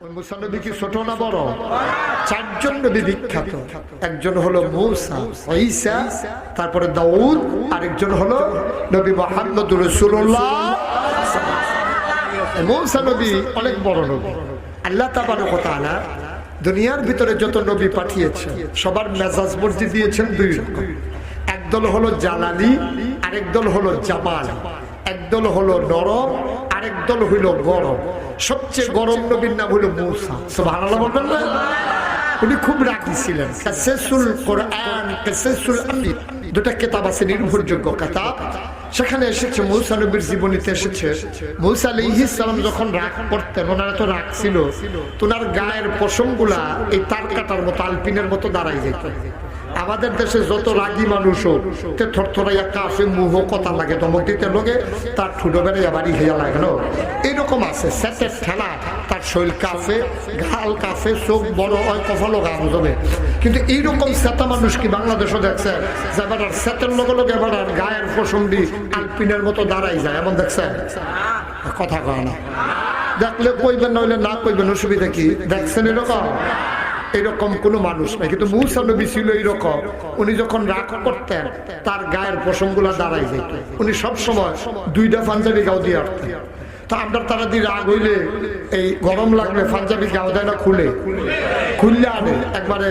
ওই মুসা ছোট না বড়? চারজন নবী বিখ্যাত। একজন হলো মৌসা ঈসা, তারপরে দাউদ, আরেকজন হলো নবী মোহাম্মদ রসুল্লাহ মৌসা নবী অনেক বড় নবী আল্লাহ তাবারক তাআলা দুনিয়ার ভিতরে যত নবী পাঠিয়েছেন, সবার মেজাজ মর্জি দিয়েছেন দুই একদল হলো জালালি আরেক দল হলো জামাল একদল হলো নরম আরেক দল হইল গরম। সবচেয়ে গরম নবীর নাম হলো মৌসা। সুবহানাল্লাহ বলবেন না? উনি খুব রাগি ছিলেন। দুটা কিতাব আছে, নির্ভরযোগ্য কিতাব। সেখানে এসেছে মৌসা নবীর জীবনীতে এসেছে। মৌসা সালাম যখন রাগ করতেন, ওনারা তো রাগ ছিল। তোনার গায়ের পশমগুলা এই তার কাটার মতো, আলপিনের মতো দাঁড়াই যেত। আমাদের দেশে যত রাগী মানুষ হোক তে থরথরাইয়া কাছে মুহ কথা লাগে ধমক দিতে লোকে তার ঠুটো বেড়ে বাড়ি হইয়া লাগে না। এইরকম আছে, সেটের ঠেলা, তার শৈল কাছে ঘাল কাছে, চোখ বড় হয় কফলও গা বুঝবে কিন্তু এইরকম সেতা মানুষ কি বাংলাদেশও দেখছে? যে এবার আর সেটের লগে লগে এবার আর গায়ের পশমডি আলপিনের মতো দাঁড়াই যায়, এমন দেখছে? কথা কয় না। দেখলে কইবেন, নইলে না কইবেন, অসুবিধা কি? দেখছেন এরকম? এরকম কোনো মানুষ নাই। কিন্তু মুসা নবী ছিল এইরকম। উনি যখন রাগ করতেন, তার গায়ের পশমগুলা দাঁড়াই যেত। উনি সব সময় দুইটা পাঞ্জাবি গাও দিয়ে আসতেন। তো আপনার তারা দিয়ে রাগ হইলে এই গরম লাগলে পাঞ্জাবি গাও দেয় না, খুলে। খুললে আনে। একবারে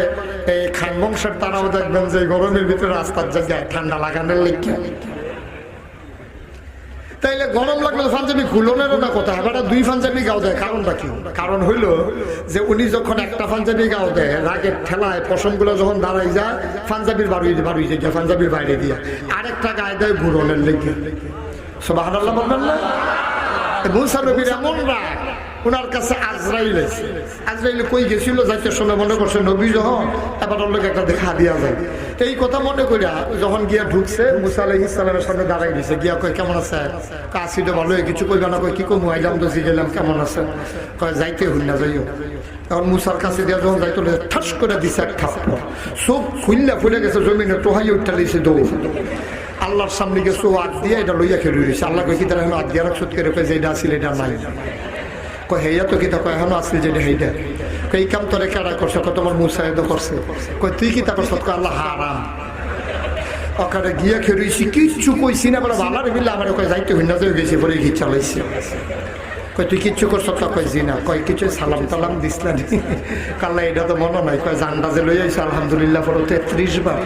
এই খান বংশের তারাও দেখবেন যে গরমের ভিতরে রাস্তার জায়গায় ঠান্ডা লাগানোর লেগে তাইলে গরম লাগল পাঞ্জাবি খুলনেরও না কথা। এবার দুই পাঞ্জাবি গাও দেয় কারণটা কি? কারণ হইল যে উনি যখন একটা পাঞ্জাবি গাও দেয়, রাগের ঠেলায় পশমগুলো যখন দাঁড়াই যায়, পাঞ্জাবির বাড়ি বাড়ি যায় পাঞ্জাবির বাইরে দিয়ে। আরেকটা গায়ে দেয় ঘুরনের লেগে। সব আল্লাহ বলবেন না? মুসা নবীর এমন রাগ। ওনার কাছে আজরাইল আছে। আজরাইল কই গেছিল? যাইতে সময় মনে করছে নবী যখন এবার লোক একটা দেখা দিয়া যায়। এই কথা মনে করিয়া যখন গিয়া ঢুকছে, মুসা আলহ ইসলামের সামনে দাঁড়াই দিছে গিয়া কই কেমন আছে? কাশি তো ভালো কিছু কইবা না। কই কি কমু? আইলাম তো গেলাম কেমন আছে? কয়, যাইতে হইল না, যাইও। এখন মুসার কাছে দিয়া যখন যাইতো ঠাস করে দিছে এক থাপ্পড়। সব খুললা ফুলে গেছে, জমিনে টোহাই উঠতে দিয়েছে দৌড়। আল্লাহর সামনে গেছে ও আগ দিয়ে এটা লইয়া খেলে রয়েছে আল্লাহ কই কি তারা আগ দিয়ে রাখছত কয় যে এটা আসিল এটা নাই। কয় হেয়া তো কিতা কয়, এখনও আসিল যে সেইটা কয়, এই কাম তোরে কেডা করছে? কয়, তোমার মুসাইদ করছে। কয়, তুই কিতা করছ? কয়, আল্লাহ, হারাম। ওখানে গিয়া খেরুইছি কিচ্ছু কইছি না, বলে ভালো বিল্লা আমার কয়, যাইতে হইনা যে গেছি, পরে ঘি চালাইছি কয়, তুই কিচ্ছু করছ? তো কয় জি না কয়, কিছু সালাম টালাম দিস না কাল্লা এটা তো মনে নাই। কয় জানটা যে লই আইছে, আলহামদুলিল্লাহ, পরে তেত্রিশ বার।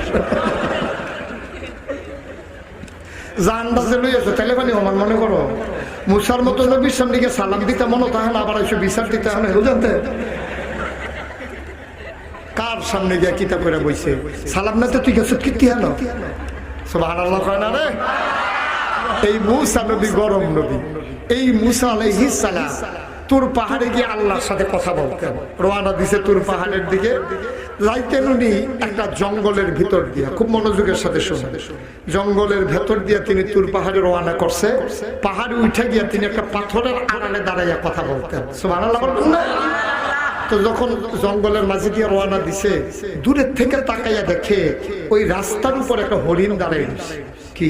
জানবাজে লই আছে তাহলে মানে আমার মনে করো? মুসার মতো নবীর সামনে গিয়ে সালাম দিতে মনে তাহলে আবার এসে বিচার দিতে হলে বুঝাতে কার সামনে গিয়ে কিতাব করে বইছে? সালাম না তো তুই গেছ কীর্তি হলো? সব আল্লাহ কয় না রে। এই মুসা নবী গরম নবী। এই মুসা আলাইহিস সালাম, তোর পাহাড়ে গিয়ে আল্লাহর সাথে কথা বলতেন। রোয়ানা দিছে তোর পাহাড়ের দিকে। যাইতেন উনি একটা জঙ্গলের ভিতর দিয়া, খুব মনোযোগের সাথে শুনে জঙ্গলের ভেতর দিয়া তিনি তুর পাহাড়ে রোয়ানা করছে। পাহাড়ে উঠে গিয়া তিনি একটা পাথরের আড়ালে দাঁড়াইয়া কথা বলতেন। তো যখন জঙ্গলের মাঝে দিয়ে রওনা দিছে, দূরের থেকে তাকাইয়া দেখে ওই রাস্তার উপর একটা হরিণ দাঁড়াই কি?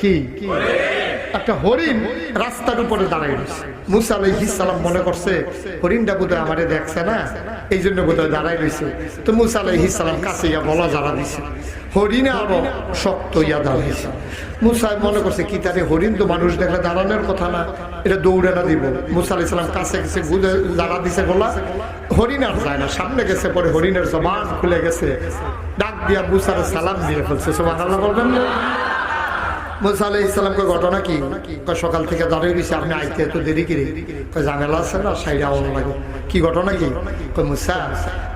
কি? কি? একটা হরিণ রাস্তার উপরে দাঁড়াই রয়েছে। মুসা আলাইহিস সালাম মনে করছে, হরিণটা বোধহয় আমারে দেখছে না? এই জন্য বোধহয় দাঁড়াই রয়েছে। তো মুসা আলাইহিস সালাম কাছে ইয়া বলা যারা দিছে, হরিণে আরও শক্ত ইয়া দাঁড়াইছে। মুসা মনে করছে, কি তারে হরিণ তো মানুষ দেখলে দাঁড়ানোর কথা না? এটা দৌড়ে না দিব। মুসা আলাইহিস সালাম কাছে গেছে গুদে দাঁড়া দিছে গোলা হরিণ আর যায় না। সামনে গেছে পরে হরিণের জবান খুলে গেছে। ডাক দিয়া মুসার সালাম দিয়ে ফেলছে সোমান আল্লাহ বলবেন না?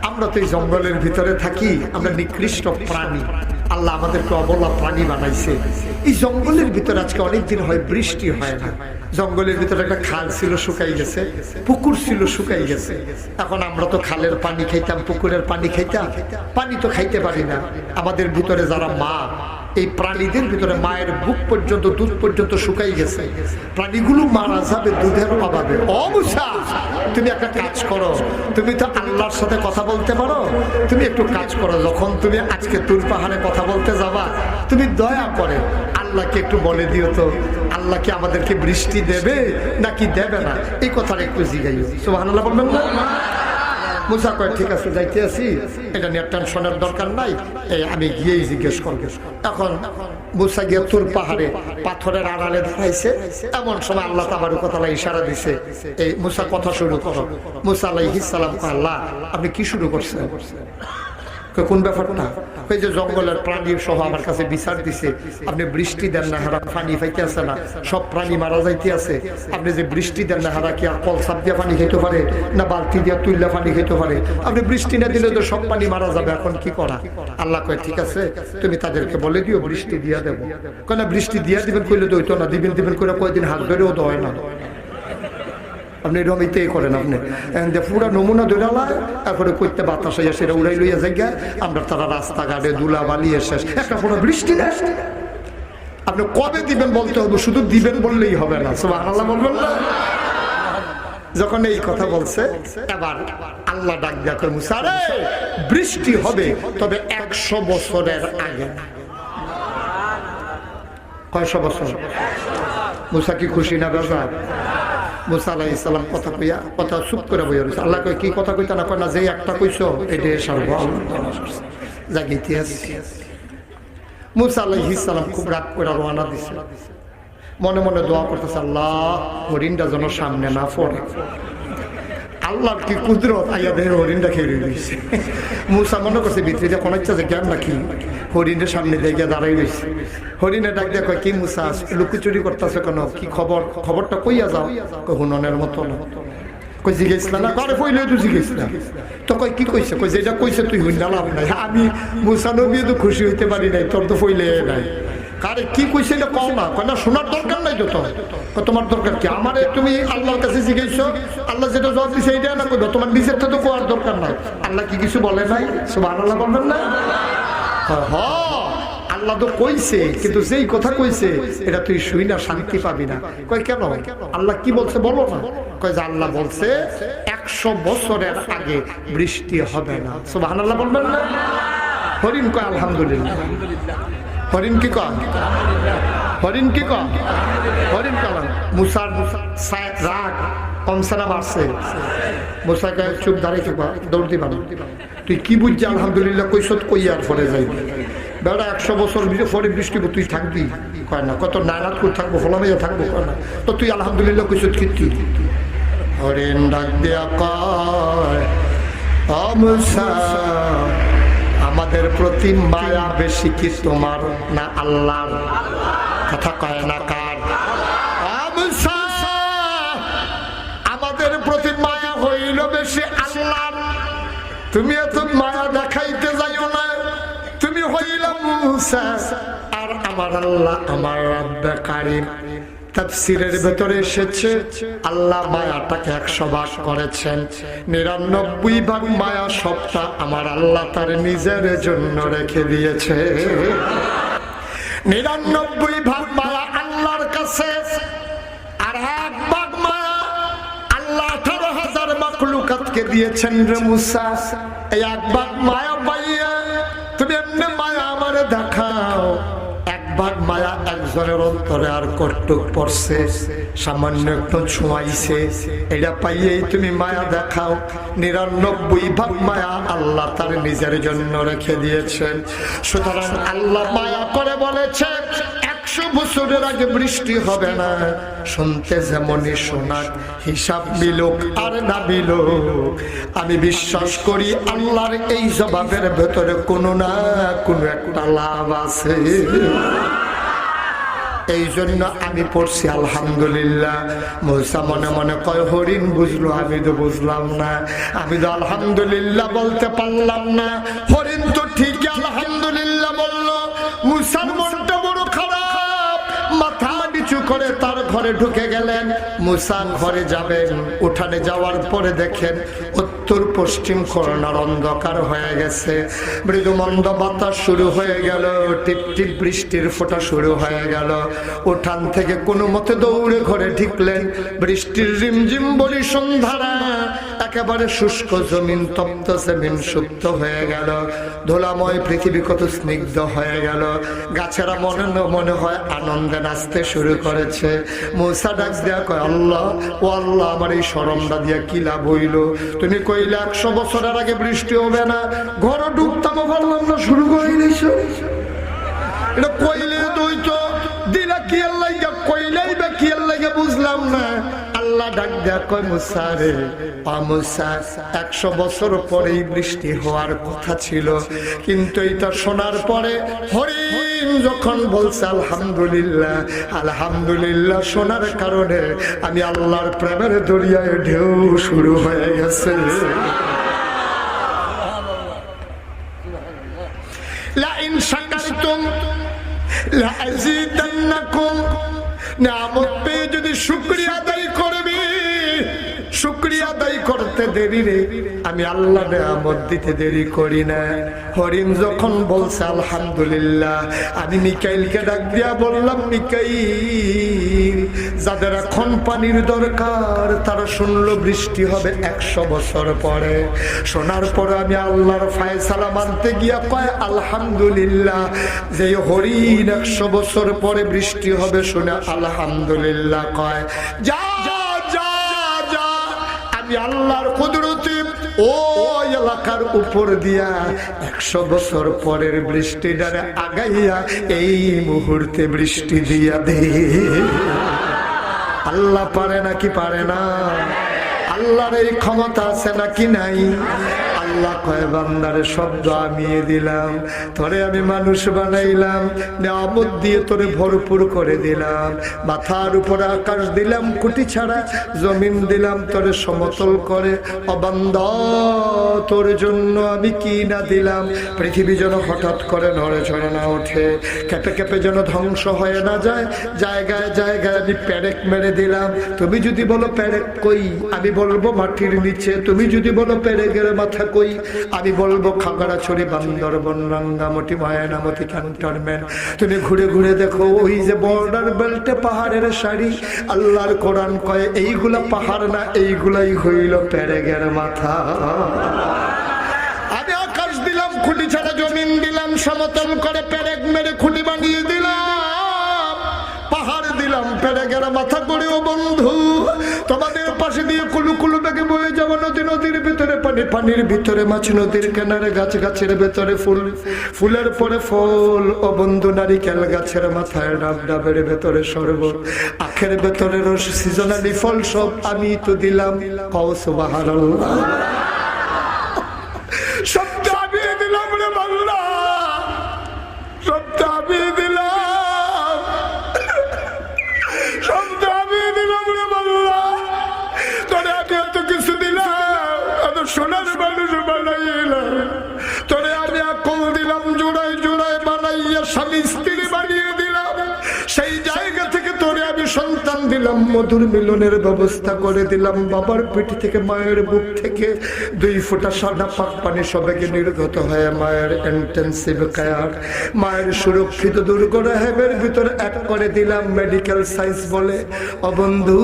আমরা তো এই জঙ্গলের ভিতরে থাকি, আমরা নিকৃষ্ট প্রাণী। আল্লাহ আমাদেরকে অবলা প্রাণী বানাইছে। এই জঙ্গলের ভিতরে আজকে অনেকদিন হয় বৃষ্টি হয় না। জঙ্গলের ভিতরে একটা খাল ছিল, শুকাই গেছে। পুকুর ছিল, শুকাই গেছে। এখন আমরা তো খালের পানি খাইতাম, পুকুরের পানি খাইতাম। পানি তো খাইতে পারি না। আমাদের ভিতরে যারা মা এই প্রাণীদের ভিতরে মায়ের বুক পর্যন্ত, দুধ পর্যন্ত শুকাই গেছে। প্রাণীগুলো মারা যাবে দুধের অভাবে। অবসা তুমি একটা কাজ করো। তুমি তো আল্লাহর সাথে কথা বলতে পারো। তুমি একটু কাজ করো। যখন তুমি আজকে তুর পাহাড়ে কথা বলতে যাবা, তুমি দয়া করে আল্লাহকে একটু বলে দিও তো। আল্লাহ কি আমাদেরকে বৃষ্টি দেবে নাকি দেবে না? এই কথাটা একটু জিগাইও। সুবহানাল্লাহ বলবেন না? মুসা কয়, ঠিক আছে, যাইতে এটা নিয়ে টেনশনের দরকার নাই। আমি গিয়েই জিজ্ঞেস এখন মুসা গিয়ে তুর পাহাড়ে পাথরের আড়ালে দাঁড়াইছে। এমন সময় আল্লাহ তাবার কথা ইশারা দিছে, এই মুসা, কথা শুরু করো। মুসা আল্লাহ ইসালাম আল্লাহ, আপনি কি শুরু করছেন? কোন ব্যাপারটা? ওই যে জঙ্গলের প্রাণী সহ আমার কাছে বিচার দিছে। আপনি বৃষ্টি দেন না, হারা পানি পাইতে আছে না। সব প্রাণী মারা যাইতে আছে আপনি যে বৃষ্টি দেন না, হারা কি আর কল সাপ দিয়ে পানি খেতে পারে? না বালতি দিয়ে তুললে পানি খেতে পারে? আপনি বৃষ্টি না দিলে তো সব পানি মারা যাবে, এখন কি করা? আল্লাহ কয়, ঠিক আছে, তুমি তাদেরকে বলে দিও, বৃষ্টি দিয়া দেবো। কেন বৃষ্টি দিয়া দিবেন, কইলে তো না। দিবেন দিবেন করে কয়েকদিন হাত ধরেও হয় না। আপনি এরকম করেন আপনি। পুরা নমুনা দৌড়ালায় তারপরে করতে বাতাস হইয়া সেটা উড়াই লইয়া যাই জায়গা আমরা তারা রাস্তাঘাটে দুলা বালিয়ে শেষ। একটা পুরো বৃষ্টি না? আপনি কবে দিবেন বলতে হবে? শুধু দিবেন বললেই হবে না, সুবহানাল্লাহ বলবেন না? যখন এই কথা বলছে, এবার আল্লাহ ডাক দেখো মুসারে বৃষ্টি হবে, তবে একশো বছরের আগে। কয়শো বছর? মুসা কি খুশি না বেজা মুসা আলাহ ইসলাম কথা কইয়া, কথা চুপ করে বইয়া রয়েছে আল্লাহ কয়, কি কথা কইতা না কয় না যে একটা কইছো, এটাই সারব। যাক, ইতিহাস। মুসা আলাহ ইসলাম খুব রাগ করে রওনা দিছে। মনে মনে দোয়া করতেছে, আল্লাহ হরিণটা যেন সামনে না পড়ে। আল্লাহর কি কুদরত? আইয়া দেহের হরিণটা খেয়ে রয়েছে মুসা মনে করছে, ভিতরে কোন ইচ্ছা যে জ্ঞান নাকি হরিণের সামনে দেখে দাঁড়াই রয়েছে। হরিণের ডাক দেখো কি মুসা লুকুচুরি করতেছে কেন? কি খবর? খবরটা কইয়া যাও? হুননের মতো না কই জিজ্ঞেসলা না? করে কইলে তুই জিজ্ঞেসলা। তো কই কি কইছে? কই যেটা কইছে তুই হুইনা লাভ নাই। আমি মুসা নবী তো খুশি হইতে পারি নাই, তোর তো ফইলে নাই। কারে কি কইছে এটা কও না? কয় না, শোনার দরকার নাই তো তোর কয়, তোমার দরকার কি? আমারে তুমি আল্লাহর কাছে জিজ্ঞেসছো আল্লাহ যেটা জবাব দিছে এইটা না কইবে। তোমার নিজেরটা তো কোয়ার দরকার নাই। আল্লাহ কি কিছু বলে নাই? সুবহানাল্লাহ বলবেন না? হ, আল্লাহ তো কইছে, কিন্তু যেই কথা কইছে, এটা তুই শুই না, শান্তি পাবি না। কয়, কেন? আল্লাহ কি বলছে বলো না। কয়, যে আল্লাহ বলছে, একশো বছরের আগে বৃষ্টি হবে না। সুবহানাল্লাহ বলবেন না? হরিণ কয়, আলহামদুলিল্লাহ। হরিণ কি কয়? হরিণ কি কয়? হরিণ কলাম মুসার রাগ কমসানা বাড়ছে? মুসাকে চুপ দাঁড়িয়ে থাকবা দৌড় দিবা না। তুই কি বুঝছি আলহামদুলিল্লাহ কৈশত কইয়ার পরে যাইবি বেড়া একশো বছর পরে বৃষ্টি তুই থাকবি? কয় না কত নায়নাত করে থাকব ফলামাইয়া থাকব কয় না। তো তুই আলহামদুলিল্লাহ কৈশত কীর্তি হরিণ ডাক দিয়া কয় "ও মুসা, আমাদের প্রতি মায়া বেশি কি তোমার? না আল্লাহর কথা কয় না কার? "ও আমাদের প্রতি মায়া হইল বেশি আল্লাহর। তুমি এত মায়া দেখাইতে যাইও না। তুমি হইলাম আর আমার আল্লাহ আমার রব্বে কারিম তাফসিরের ভেতরে এসেছে, আল্লাহ মায়াটাকে একশো ভাগ করেছেন। নিরানব্বই ভাগ মায়া সবটা আমার আল্লাহ তার নিজের জন্য রেখে দিয়েছে। নিরানব্বই ভাগ মায়া আল্লাহর কাছে, আর এক ভাগ মায়া আল্লাহ আঠারো হাজার মাকলুকাতকে দিয়েছেন রে মুসা। এই এক ভাগ মায়া পাইয়া তুমি এমনি মায়া আমারে দেখাও। ভাগ মায়া একজনের অন্তরে আর কটুক পড়ছে। সামান্য একটু ছোঁয়াইছে। এটা পাইয়েই তুমি মায়া দেখাও। নিরানব্বই ভাগ মায়া আল্লাহ তার নিজের জন্য রেখে দিয়েছেন। সুতরাং আল্লাহ মায়া করে বলেছে একশো বছরের আগে বৃষ্টি হবে না। শুনতে যেমনই শোনাক হিসাব বিলোক আর না বিলোক আমি বিশ্বাস করি আল্লাহর এই জবাবের ভেতরে কোনো না কোনো একটা লাভ আছে। এই জন্য আমি পড়ছি, আলহামদুলিল্লাহ। মৌসা মনে মনে কয়, হরিণ বুঝলো, আমি তো বুঝলাম না। আমি তো আলহামদুলিল্লাহ বলতে পারলাম না। হরিণ তো ঠিকই আলহামদুলিল্লাহ বলল। মুসার ঘরে ঢুকে গেলেন, মুসা ঘরে যাবেন। উঠানে যাওয়ার পরে দেখেন উত্তর পশ্চিম করোনার অন্ধকার হয়ে গেছে। মৃদু মন্দ বাতাস শুরু হয়ে গেল, টিপ টিপ বৃষ্টির ফোটা শুরু হয়ে গেল। উঠান থেকে কোনো মতে দৌড়ে ঘরে ঢিকলেন, বৃষ্টির রিমঝিম বলি সন্ধ্যারা একেবারে শুষ্ক জমিন, তপ্ত জমিন সুপ্ত হয়ে গেল। ধুলাময় পৃথিবী কত স্নিগ্ধ হয়ে গেল। গাছেরা মনে মনে হয় আনন্দে নাচতে শুরু করেছে। মৌসা ডাক দেয়া কয়, আল্লাহ, ও আল্লাহ, আমার এই সরমটা দিয়া কি লাভ হইল? তুমি কইলে, একশো বছরের আগে বৃষ্টি হবে না। ঘর ডুবতাম পারলাম না, শুরু করে দিয়েছ। এটা কইলে তুই তো দিলা কি আল্লাহ কইলেই বা কি আল্লাহ বুঝলাম না। আল্লাহ ডাক কয়, মুসা রে মুসা, একশো বছর বৃষ্টি হওয়ার কথা ছিল। কিন্তু এটা শোনার পরে যখন বলছে, আলহামদুলিল্লাহ আলহামদুলিল্লাহ শোনার কারণে আমি আল্লাহর প্রেমের দরিয়ায় ঢেউ শুরু হয়ে গেছে। যদি শুকরিয়া করতে দেরি রে। আমি আল্লাহ নিয়ামত দিতে দেরি করি না। হরিণ যখন বলছে, আলহামদুলিল্লাহ। আমি মিকাইলকে ডাক দিয়া বললাম, মিকাইল, যাদের এখন পানির দরকার, তারা শুনলো বৃষ্টি হবে একশো বছর পরে। শোনার পরে আমি আল্লাহর ফায়সালা মানতে গিয়া কয়, আলহামদুলিল্লাহ। যে হরিণ একশো বছর পরে বৃষ্টি হবে শুনে আলহামদুলিল্লাহ কয় যা আল্লাহর কুদরতি ও এলাকার উপর দিয়া একশো বছর পরের বৃষ্টি দ্বারা আগাইয়া এই মুহূর্তে বৃষ্টি দিয়া দে। আল্লাহ পারে নাকি পারে না? আল্লাহর এই ক্ষমতা আছে নাকি নাই? কয় শব্দ আমিয়ে দিলাম। তোরে আমি মানুষ বানাইলাম, নিয়ামত দিয়ে তোরে ভরপুর করে দিলাম। মাথার উপরে আকাশ দিলাম, কুটি ছাড়া জমিন দিলাম, তোরে সমতল করে। অবান্ধ তোর জন্য আমি কি না দিলাম? পৃথিবী যেন হঠাৎ করে নড়ে চড়ে না ওঠে। কেঁপে কেঁপে যেন ধ্বংস হয়ে না যায়। জায়গায় জায়গায় আমি প্যারেক মেরে দিলাম। তুমি যদি বলো প্যারেক কই? আমি বলব মাটির নিচে। তুমি যদি বলো প্যারেকের মাথা কই? আমি বলব খাগড়াছড়ি বান্দরবন রাঙ্গামতি মায়ানামতি ক্যান্টনমেন্ট তুমি ঘুরে ঘুরে দেখো, ওই যে বর্ডার বেল্টে পাহাড়ের শাড়ি আল্লাহর কোরআন কয়, এইগুলা পাহাড় না, এইগুলাই হইল প্যারেগের মাথা। আমি আকাশ দিলাম, খুঁটি ছাড়া জমিন দিলাম, সমতল করে পেরেক মেরে খুঁটি বানিয়ে দিলাম। পাহাড় দিলাম পেরেকের মাথা করেও বন্ধু। তোমাদের পাশে দিয়ে কুলু কুলু বেগে বয়ে যাব নদী, নদীর ভিতরে পানি, পানির ভিতরে মাছ, নদীর কেনারে গাছ, গাছের ভেতরে ফুল। ফুলের পরে ফল, ও বন্ধু নারিকেল গাছের মাথায় ডাব ডাবের ভেতরে সর্ব। আখের ভেতরে রস, সিজনালি ফল সব আমি তো দিলাম। কৌশ বাহার দিলাম, মধুর মিলনের ব্যবস্থা করে দিলাম। বাবার পিঠ থেকে, মায়ের বুক থেকে দুই ফোঁটা সাদা পাক পানি সবাইকে নির্গত হয়ে। মায়ের ইন্টেন্সিভ কেয়ার মায়ের সুরক্ষিত দুর্গ রেহেবের ভিতরে এক করে দিলাম। মেডিকেল সায়েন্স বলে, অবন্ধু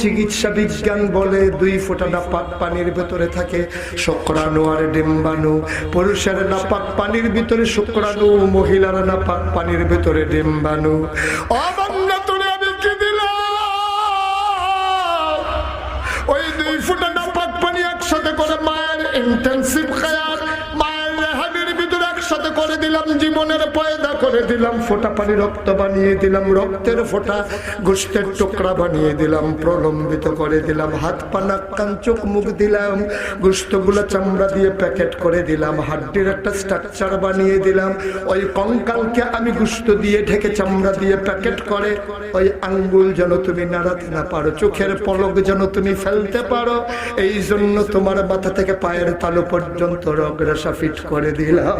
চিকিৎসা বিজ্ঞান বলে, দুই ফোঁটা নাপাক পানির ভিতরে থাকে শুক্রাণু আর ডিম্বাণু। পুরুষের নাপাক পানির ভিতরে শুক্রাণু, মহিলার নাপাক পানির ভিতরে ডিম্বাণু। অবান্য ইন্টেন্সিভ খায়ার মায়ের রেহাবির ভিতরে একসাথে করে দিলাম, জীবনের পয়দা করে দিলাম, ফোটা পানি রক্ত বানিয়ে দিলাম, রক্তের ফোটা গোষ্ঠের টুকরা বানিয়ে দিলাম, প্রলম্বিত করে দিলাম, হাত পা, নাক, কান, চোখ, মুখ দিলাম গোষ্ঠগুলো চামড়া দিয়ে প্যাকেট করে দিলাম, হাড্ডির একটা স্ট্রাকচার বানিয়ে দিলাম, ওই কঙ্কালকে আমি গুস্ত দিয়ে ঢেকে চামড়া দিয়ে প্যাকেট করে, ওই আঙ্গুল যেন তুমি নাড়াতে না পারো, চোখের পলক যেন তুমি ফেলতে পারো, এই জন্য তোমার মাথা থেকে পায়ের তালু পর্যন্ত রগরেশা ফিট করে দিলাম।